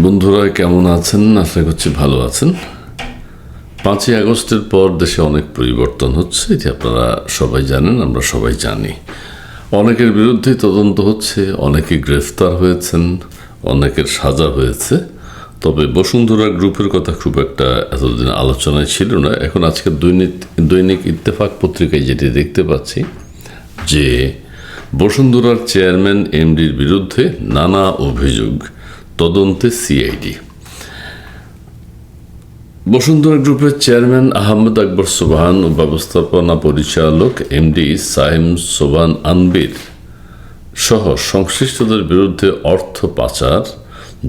বন্ধুরা, কেমন আছেন? আশা করছি ভালো আছেন। পাঁচই আগস্টের পর দেশে অনেক পরিবর্তন হচ্ছে এটি আপনারা সবাই জানেন, আমরা সবাই জানি। অনেকের বিরুদ্ধে তদন্ত হচ্ছে, অনেকে গ্রেফতার হয়েছেন, অনেকের সাজা হয়েছে। তবে বসুন্ধরা গ্রুপের কথা খুব একটা এতদিন আলোচনায় ছিল না। এখন আজকের দৈনিক দৈনিক ইত্তেফাক পত্রিকায় যেটি দেখতে পাচ্ছি, যে বসুন্ধরার চেয়ারম্যান, এমডির বিরুদ্ধে নানা অভিযোগ তদন্তে সিআইডি। বসুন্ধরা গ্রুপের চেয়ারম্যান আহমেদ আকবর সোবাহান ও ব্যবস্থাপনা পরিচালক এমডি সাহেম সোবান আনবির সহ সংশ্লিষ্টদের বিরুদ্ধে অর্থ পাচার,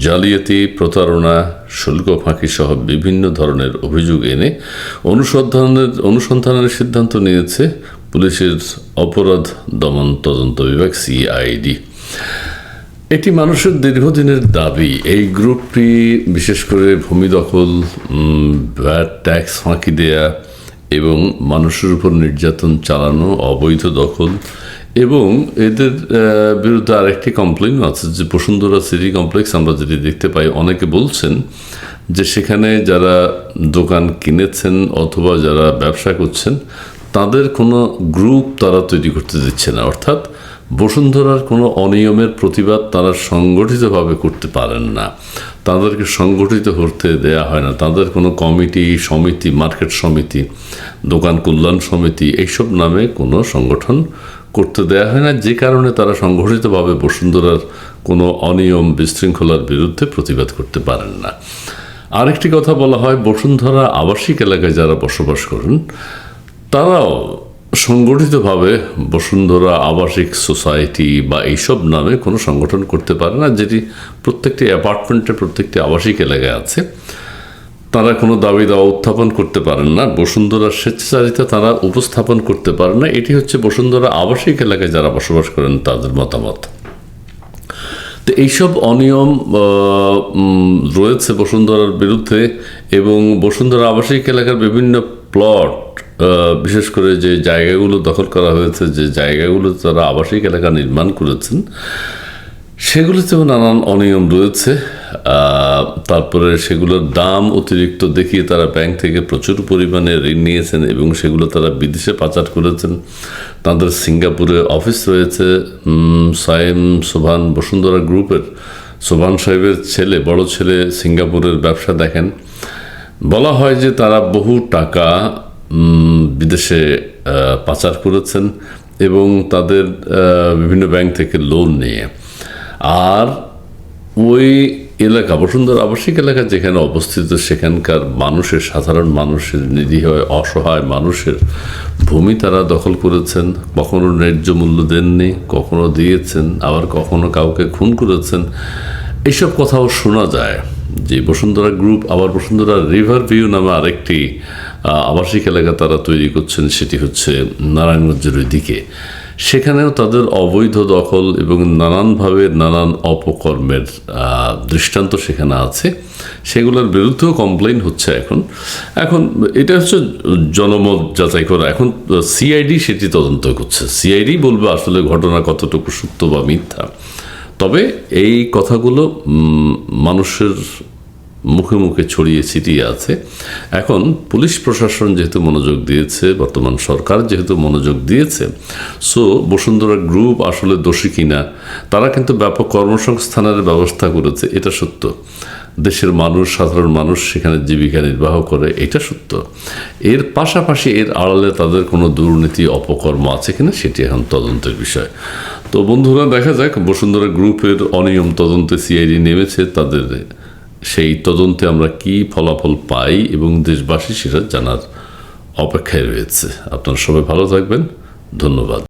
জালিয়াতি, প্রতারণা, শুল্ক ফাঁকি সহ বিভিন্ন ধরনের অভিযোগ এনে অনুসন্ধানের অনুসন্ধানের সিদ্ধান্ত নিয়েছে পুলিশের অপরাধ দমন তদন্ত বিভাগ সিআইডি। এটি মানুষের দীর্ঘদিনের দাবি। এই গ্রুপটি, বিশেষ করে ভূমি দখল ভ্যাট, ট্যাক্স ফাঁকি দেয়া এবং মানুষের উপর নির্যাতন চালানো, অবৈধ দখল এবং এদের বিরুদ্ধে আরেকটি কমপ্লেনও আছে যে বসুন্ধরা সিটি কমপ্লেক্স আমরা যেটি দেখতে পাই, অনেকে বলছেন যে সেখানে যারা দোকান কিনেছেন অথবা যারা ব্যবসা করছেন, তাদের কোনো গ্রুপ তারা তৈরি করতে দিচ্ছে না। অর্থাৎ বসুন্ধরার কোনো অনিয়মের প্রতিবাদ তারা সংগঠিতভাবে করতে পারেন না। তাদেরকে সংগঠিত করতে দেয়া হয় না। তাদের কোনো কমিটি, সমিতি, মার্কেট সমিতি, দোকান কল্যাণ সমিতি, এইসব নামে কোনো সংগঠন করতে দেয়া হয় না। যে কারণে তারা সংগঠিতভাবে বসুন্ধরার কোনো অনিয়ম বিশৃঙ্খলার বিরুদ্ধে প্রতিবাদ করতে পারেন না। আরেকটি কথা বলা হয়, বসুন্ধরা আবাসিক এলাকায় যারা বসবাস করেন, তারাও সংগঠিতভাবে বসুন্ধরা আবাসিক সোসাইটি বা এইসব নামে কোনো সংগঠন করতে পারে না, যেটি প্রত্যেকটি অ্যাপার্টমেন্টে প্রত্যেকটি আবাসিক এলাকায় আছে। তারা কোনো দাবি দাওয়া উত্থাপন করতে পারেন না। বসুন্ধরা স্বেচ্ছাচারিতা তারা উপস্থাপন করতে পারে না। এটি হচ্ছে বসুন্ধরা আবাসিক এলাকায় যারা বসবাস করেন, তাদের মতামত। তো এইসব অনিয়ম রয়েছে বসুন্ধরার বিরুদ্ধে এবং বসুন্ধরা আবাসিক এলাকার বিভিন্ন প্লট বিশেষ করে যে জায়গাগুলো দখল করা হয়েছে, যে জায়গাগুলো তারা আবাসিক এলাকা নির্মাণ করেছেন সেগুলোতেও নানান অনিয়ম রয়েছে। তারপরে সেগুলোর দাম অতিরিক্ত দেখিয়ে তারা ব্যাংক থেকে প্রচুর পরিমাণে ঋণ নিয়েছেন এবং সেগুলো তারা বিদেশে পাচার করেছেন। তাদের সিঙ্গাপুরে অফিস রয়েছে সায়েম সোভান বসুন্ধরা গ্রুপের। সোভান সাহেবের ছেলে, বড় ছেলে সিঙ্গাপুরের ব্যবসা দেখেন। বলা হয় যে তারা বহু টাকা বিদেশে পাচার করেছেন এবং তাদের বিভিন্ন ব্যাংক থেকে লোন নিয়ে। আর ওই এলাকা, বসুন্ধরা আবাসিক এলাকা যেখানে অবস্থিত, সেখানকার মানুষের, সাধারণ মানুষের, নিরীহ, অসহায় মানুষের ভূমি তারা দখল করেছেন। কখনো ন্যায্য মূল্য দেননি, কখনো দিয়েছেন, আবার কখনো কাউকে খুন করেছেন। এইসব কথাও শোনা যায়। যে বসুন্ধরা গ্রুপ, আবার বসুন্ধরা রিভার ভিউ নামে আরেকটি আবাসিক এলাকা তারা তৈরি করছেন, সেটি হচ্ছে নারায়ণগঞ্জের ওই দিকে সেখানেও তাদের অবৈধ দখল এবং নানানভাবে নানান অপকর্মের দৃষ্টান্ত সেখানে আছে। সেগুলোর বিরুদ্ধেও কমপ্লেন হচ্ছে এখন। এখন এটা হচ্ছে জনমত যাচাই করা। এখন সিআইডি সেটি তদন্ত করছে। সিআইডি বলবে আসলে ঘটনা কতটুকু সত্য বা মিথ্যা। তবে এই কথাগুলো মানুষের মুখে মুখে ছড়িয়ে ছিটিয়ে আছে। এখন পুলিশ প্রশাসন যেহেতু মনোযোগ দিয়েছে, বর্তমান সরকার যেহেতু মনোযোগ দিয়েছে, সো বসুন্ধরা গ্রুপ আসলে দোষী কিনা, তারা কিন্তু ব্যাপক কর্মসংস্থানের ব্যবস্থা করেছে, এটা সত্য। দেশের মানুষ, সাধারণ মানুষ সেখানে জীবিকা নির্বাহ করে, এটা সত্য। এর পাশাপাশি এর আড়ালে তাদের কোনো দুর্নীতি, অপকর্ম আছে কিনা, সেটি এখন তদন্তের বিষয়। তো বন্ধুরা, দেখা যাক। বসুন্ধরা গ্রুপের অনিয়ম তদন্তে সিআইডি নেমেছে, তাদের সেই তদন্তে আমরা কি ফলাফল পাই এবং দেশবাসী সেটা জানার অপেক্ষায় রয়েছে। আপনারা সবাই ভালো থাকবেন। ধন্যবাদ।